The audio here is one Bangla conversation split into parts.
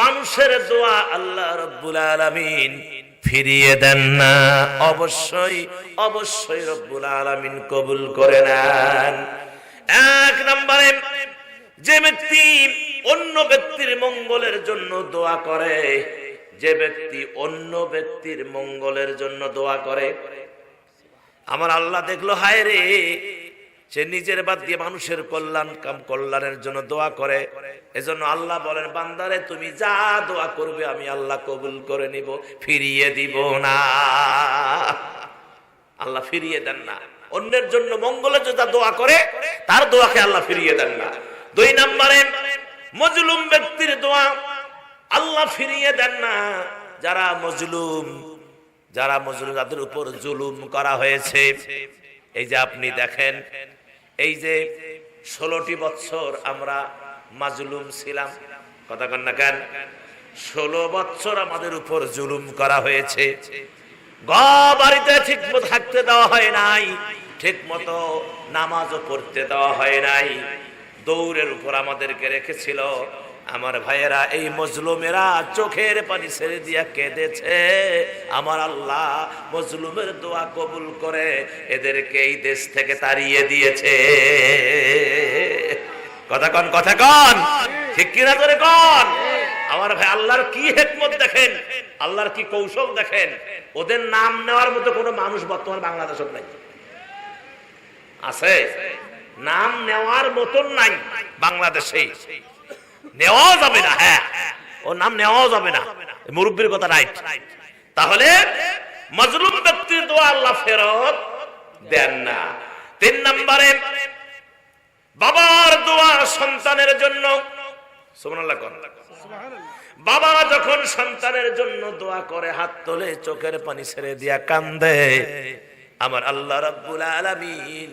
মানুষের দোয়া আল্লাহ রব্বুল আলামিন ফিরিয়ে দেন না। অবশ্যই অবশ্যই রব্বুল আলামিন কবুল করে নেন। এক নম্বরে, যে ব্যক্তি অন্য ব্যক্তির মঙ্গলের জন্য দোয়া করে, যে ব্যক্তি অন্য ব্যক্তির মঙ্গলের জন্য দোয়া করে, আমার আল্লাহ দেখল হায় রে সে নিজের বাদ দিয়ে মানুষের কল্যাণ কাম কল্যাণের জন্য দোয়া করে। এজন্য আল্লাহ বলেন, বান্দারে, তুমি যা দোয়া করবে আমি আল্লাহ কবুল করে নিব, ফিরিয়ে দিব না। আল্লাহ ফিরিয়ে দেন না। অন্যের জন্য মঙ্গলের জন্য যা দোয়া করে, তার দোয়াকে আল্লাহ ফিরিয়ে দেন না। দুই নম্বরে, মজলুম ব্যক্তির দোয়া আল্লাহ ফিরিয়ে দেন না। যারা মজলুম যারা মজলুম, যাদের উপর জুলুম করা হয়েছে এই যে আপনি দেখেন, এই যে ষোলোটি বছর আমরা মাজলুম ছিলাম, কথা কন না কেন? ষোলো বছর আমাদের উপর জুলুম করা হয়েছে। বাড়িতে ঠিক থাকতে দেওয়া হয় নাই ঠিক মতো নামাজও পড়তে দেওয়া হয় নাই। দৌড়ের উপর আমাদেরকে রেখেছিল আমার ভাইয়েরা, এই মজলুমেরা চোখের পানি ছেড়ে দিয়া কেঁদেছে। আমার আল্লাহ মজলুমের দোয়া কবুল করে এদেরকে এই দেশ থেকে তাড়িয়ে দিয়েছে। কথা কন কথা কন। ঠিক কিনা করে কন? আমার ভাই, আল্লাহর কি হেকমত দেখেন? আল্লাহর কি কৌশল দেখেন? ওদের নাম নেওয়ার মতো কোনো মানুষ বর্তমান বাংলাদেশত নাই। আছে? নাম নেওয়ার মতন নাই বাংলাদেশে। নেওয়া যাবে না হ্যাঁ। ও নাম নেওয়া যাবে না। মুরব্বীর কথা রাইট তাহলে মজলুম ব্যক্তির দোয়া আল্লাহ ফেরত দেন না। তিন নম্বরে, বাবার দোয়া সন্তানের জন্য বাবা যখন সন্তানের জন্য দোয়া করে, হাত তোলে, চোখের পানি ছেড়ে দিয়া কান্দে, আমার আল্লাহ রাব্বুল আলামিন,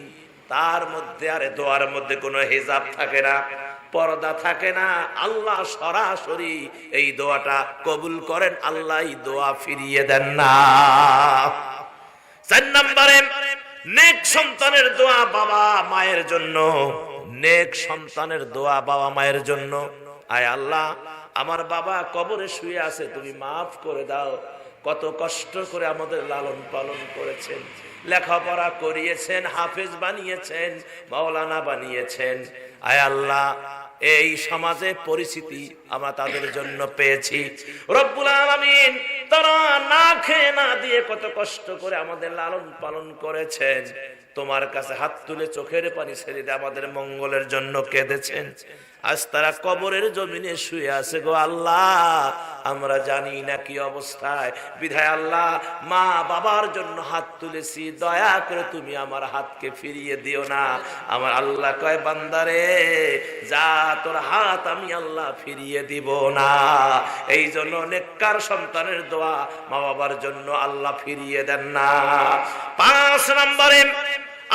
তার মধ্যে আরে দোয়ার মধ্যে কোনো হিজাব থাকে না। পর্দা থাকে না, আল্লাহ সরাসরি এই দোয়াটা কবুল করেন আল্লাহ দোয়া ফিরিয়ে দেন না। চার নম্বরে, নেক সন্তানের দোয়া বাবা মায়ের জন্য, নেক সন্তানের দোয়া বাবা মায়ের জন্য। আয় আল্লাহ, আমার বাবা কবরে শুয়ে আছে, তুমি মাফ করে দাও। কত কষ্ট করে আমাদের লালন পালন করেছেন, লেখাপড়া করিয়েছেন, হাফেজ বানিয়েছেন, মাওলানা বানিয়েছেন। আয় আল্লাহ এই সমাজে পরিচিতি আমরা তাদের জন্য পেয়েছি। রব্বুল আলমিন তারা না খেয়ে না দিয়ে কত কষ্ট করে আমাদের লালন পালন করেছেন। তোমার কাছে হাত তুলে চোখের পানি ছেড়ে দিয়ে আমাদের মঙ্গলের জন্য কেঁদেছেন। আজ তারা কবরের জমিনে শুয়ে আছে গো আল্লাহ। আমরা জানি না কি অবস্থায়। বিধায় আল্লাহ, মা বাবার জন্য হাত তুলেছি। দয়া করে তুমি আমার হাতকে ফিরিয়ে দিও না। আমার আল্লাহ কয় বান্দারে যা তোর হাত আমি আল্লাহ ফিরিয়ে দিব না। এই জন্য নেককার সন্তানের দোয়া মা বাবার জন্য আল্লাহ ফিরিয়ে দেন না। পাঁচ নম্বরে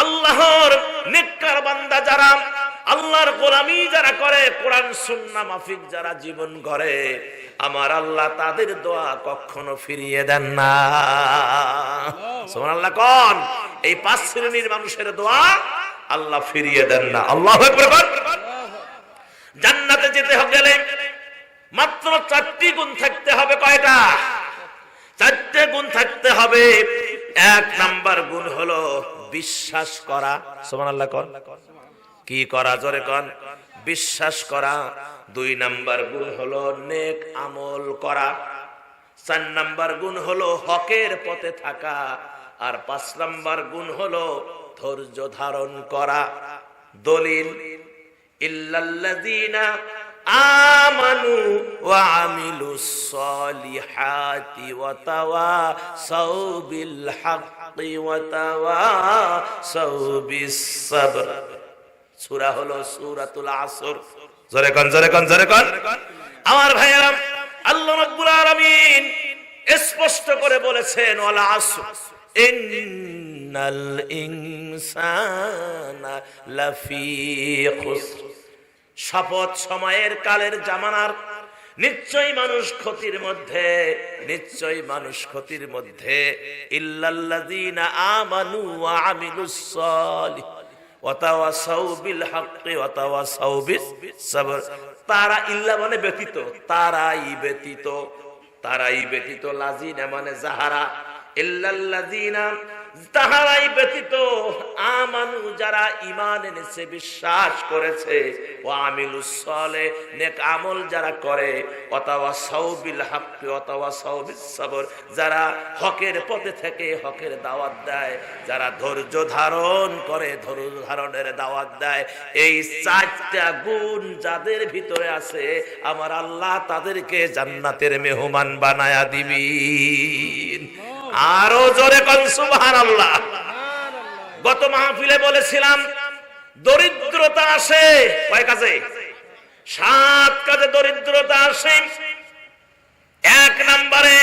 আল্লাহর নেককার বান্দা যারা, আল্লাহর গোলামি যারা করে, কোরআন সুন্না মাফিক যারা জীবন করে আমার আল্লাহ তাদের দোয়া কখনো ফিরিয়ে দেন না। সোমান আল্লাহ কন? এই পাঁচ শ্রেণির মানুষের দোয়া আল্লাহ ফিরিয়ে দেন না। আল্লাহ জান্নাতে যেতে গেলে মাত্র চারটি গুণ থাকতে হবে কয়টা? চারটে গুণ থাকতে হবে। এক নাম্বার গুণ হলো বিশ্বাস করা সোমান আল্লাহ কন কি করা, জোরে কন বিশ্বাস করা, দুই নাম্বার গুণ হলো নেক আমল করা, চার নাম্বার গুণ হলো হকের পথে থাকা, আর পাঁচ নাম্বার গুণ হলো ধৈর্য ধারণ করা। দলিল, ইল্লাল্লাযীনা আমানু ওয়া আমিলুস সলিহাতি ওয়া তাওয়াসাউ বিল হাক্কি ওয়া তাওয়াসাউ বিস সূরা হলো সূরাতুল আসর। জোরে কোন জোরে কোন জোরে কোন। আমার ভাইয়েরা, আল্লাহ রাব্বুল আলামিন স্পষ্ট করে বলেছেন, ওয়াল আসর। ইন্নাল ইনসানা লাফি খুসর। শপথ সময়ের কালের জামানার নিশ্চয়ই মানুষ ক্ষতির মধ্যে, নিশ্চয়ই মানুষ ক্ষতির মধ্যে। আমানু তারা ইল্লা মানে ব্যতীত, তারাই ব্যতীত তারাই ব্যতীত। লাজিনা মানে যাহারা। ইল্লাল্লাযিনা তাহারাই ব্যতীত আমানু যারা ঈমান এনেছে, বিশ্বাস করেছে। ও আমিলুস সালে, নেক আমল যারা করে, অথবা সাউবিল হাক্কি, অথবা সাউবিস সবর, যারা হকের পথে থেকে হকের দাওয়াত দেয়, যারা ধৈর্য ধারণ করে ধৈর্য ধারণের দাওয়াত দেয়। এই চারটা গুণ যাদের ভিতরে আছে, আমার আল্লাহ তাদেরকে জান্নাতের মেহমান বানায়া দিবি। আরও জোরে কন, সুবহানাল্লাহ। গত মাহফিলে বলেছিলাম, দরিদ্রতা আসে। কয় কাজে? সাত কাজে দরিদ্রতা আসে। এক নম্বরে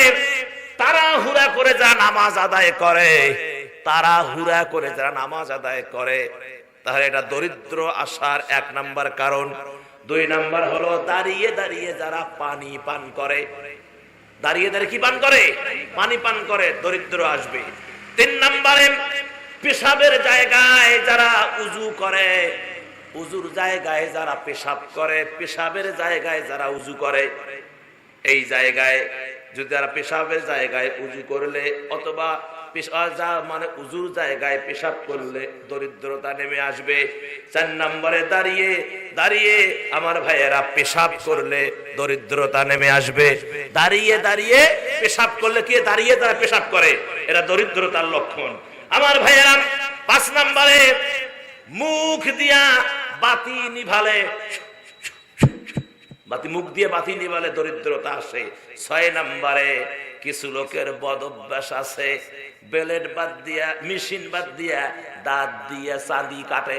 তারা হুরা করে যা নামাজ আদায় করে তারা হুরা করে যারা নামাজ আদায় করে, তাহলে এটা দরিদ্র আসার এক নাম্বার কারণ। দুই নাম্বার হলো, দাঁড়িয়ে দাঁড়িয়ে যারা পানি পান করে দাঁড়িয়ে দাঁড়িয়ে কি পান করে? পানি পান করে, দরিদ্র আসবে। তিন নম্বরে, পেশাবের জায়গায় যারা উজু করে, উজুর জায়গায় যারা পেশাব করে, পেশাবের জায়গায় যারা উজু করে, এই জায়গায় যদি তারা পেশাবের জায়গায় উজু করলে অথবা যা মানে উজুর জায়গায় পেশাব করলে দরিদ্রতা নেমে আসবে। চার নম্বরে দাঁড়িয়ে দাঁড়িয়ে আমার ভাইয়েরা পেশাব করলে দরিদ্রতা নেমে আসবে। দাঁড়িয়ে দাঁড়িয়ে পেশাব করলে কি দাঁড়িয়ে তারা পেশাব করে? এটা দরিদ্রতার লক্ষণ। আমার ভাইয়েরা, পাঁচ নম্বরে মুখ দিয়া বাতি নিভালে, বাতি মুখ দিয়ে বাতি নিভালে দরিদ্রতা আসে। ছয় নম্বরে কিছু লোকের বদ অভ্যাস আছে। বেলেট বাদ দিয়া, মেশিন বাদ দিয়া, দাঁত দিয়ে চাঁদি কাটে।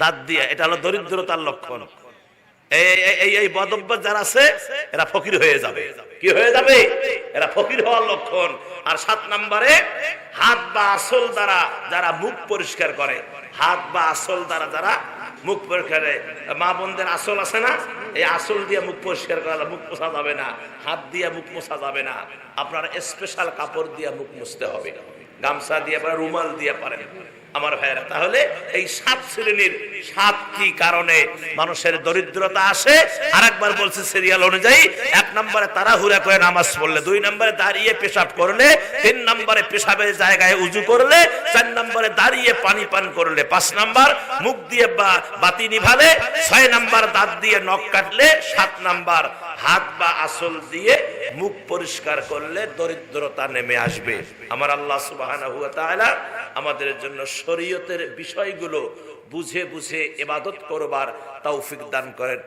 দাঁত এটা হলো দরিদ্রতার লক্ষণ। এই ফকির হওয়ার লক্ষণ। আর সাত নম্বরে, হাত বা আসল দ্বারা যারা মুখ পরিষ্কার করে, হাত বা আসল দ্বারা যারা মুখ পরিষ্কার মা বোনদের আসল আছে না? এই আসল দিয়ে মুখ পরিষ্কার করা মুখ মোছা যাবে না, হাত দিয়ে মুখ মোছা যাবে না, আপনার স্পেশাল কাপড় দিয়ে মুখ মুছতে হবে, গামছা দিয়ে পারেন রুমাল দিয়ে পারেন। আমার ভাইয়েরা, তাহলে এই সাত শ্রেণির সাতটি কারণে মানুষের দরিদ্রতা আসে? আর একবার বলছে সিরিয়াল অনুযায়ী, এক নম্বরে তাড়াহুড়া করে নামাজ পড়লে, দুই নম্বরে দাঁড়িয়ে পেশাব করলে, তিন নম্বরে পেশাবের জায়গায় উজু করলে, চার নম্বরে দাঁড়িয়ে পানি পান করলে, পাঁচ নম্বর মুখ দিয়ে বা বাতি নিভালে, ছয় নম্বর দাঁত দিয়ে নখ কাটলে, সাত নম্বর হাত বা আসল দিয়ে মুখ পরিষ্কার করলে দরিদ্রতা নেমে আসবে। আমার আল্লাহ তাআলা আমাদের জন্য শরীয়তের বিষয়গুলো বুঝে বুঝে এবাদত করবার তৌফিক দান করেন।